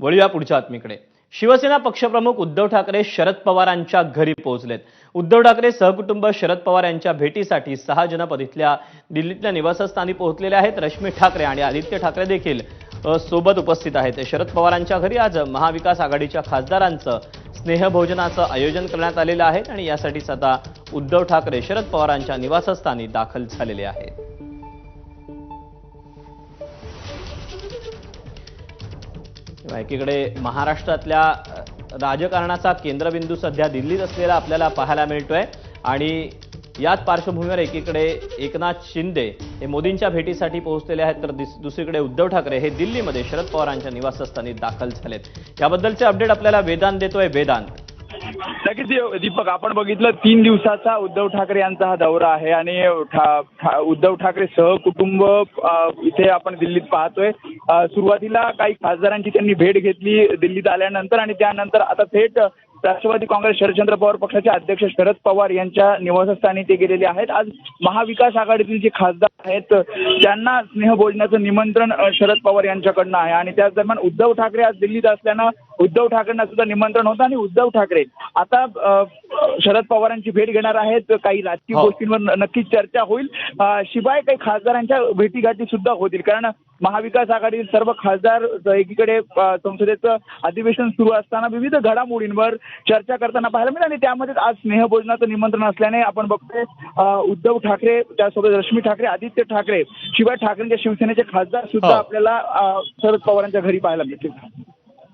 वळूया पुढच्या बातमीकडे शिवसेना पक्षप्रमुख उद्धव ठाकरे शरद पवारांच्या घरी पोहोचलेत. उद्धव ठाकरे सहकुटुंब शरद पवार यांच्या भेटीसाठी सहा जनपद इथल्या दिल्लीतल्या निवासस्थानी पोहोचलेले आहेत. रश्मी ठाकरे आणि आदित्य ठाकरे देखील सोबत उपस्थित आहेत. शरद पवारांच्या घरी आज महाविकास आघाडीच्या खासदारांचं स्नेहभोजनाचं आयोजन करण्यात आलेलं आहे आणि यासाठीच आता उद्धव ठाकरे शरद पवारांच्या निवासस्थानी दाखल झालेले आहेत. एकीकडे महाराष्ट्रातल्या राजकारणाचा केंद्रबिंदू सध्या दिल्लीत असलेला आपल्याला पाहायला मिळतोय. आणि याच पार्श्वभूमीवर एकीकडे एकनाथ शिंदे हे मोदींच्या भेटीसाठी पोहोचलेले आहेत तर दुसरीकडे उद्धव ठाकरे हे दिल्लीमध्ये शरद पवारांच्या निवासस्थानी दाखल झालेत. याबद्दलचे अपडेट आपल्याला वेदांत देतोय. वेदांत. नक्कीच दीपक आपण बघितलं तीन दिवसाचा उद्धव ठाकरे यांचा हा दौरा आहे आणि ठा- ठा- उद्धव ठाकरे सहकुटुंब इथे आपण दिल्लीत पाहतोय. सुरुवातीला काही खासदारांची त्यांनी भेट घेतली दिल्लीत आल्यानंतर आणि त्यानंतर आता थेट राष्ट्रवादी काँग्रेस शरदचंद्र पवार पक्षाचे अध्यक्ष शरद पवार यांच्या निवासस्थानी ते गेलेले आहेत. आज महाविकास आघाडीतील जे खासदार आहेत त्यांना स्नेहभोजनाचं निमंत्रण अ, शरद पवार यांच्याकडनं आहे. आणि त्याच दरम्यान उद्धव ठाकरे आज दिल्लीत असल्यानं उद्धव ठाकरेंना सुद्धा निमंत्रण होतं आणि उद्धव ठाकरे आता शरद पवारांची भेट घेणार आहेत. काही राजकीय हो. गोष्टींवर नक्कीच चर्चा होईल. शिवाय काही खासदारांच्या भेटीगाठी सुद्धा होतील. कारण महाविकास आघाडीतील सर्व खासदार एकीकडे संसदेचं अधिवेशन सुरू असताना विविध घडामोडींवर चर्चा करताना पाहायला मिळालं. आणि त्यामध्ये आज स्नेहभोजनाचं निमंत्रण असल्याने आपण बघतोय उद्धव ठाकरे त्यासोबत रश्मी ठाकरे आदित्य ठाकरे शिवाय ठाकरेंच्या शिवसेनेचे खासदार सुद्धा हो. आपल्याला शरद पवारांच्या घरी पाहायला मिळतील.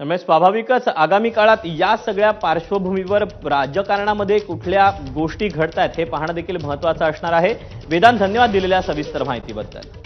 रमेश स्वाभाविकच आगामी काळात या सगळ्या पार्श्वभूमीवर राजकारणामध्ये कुठल्या गोष्टी घडतायत हे पाहणं देखील महत्वाचं असणार आहे. वेदांत धन्यवाद दिलेल्या सविस्तर माहितीबद्दल.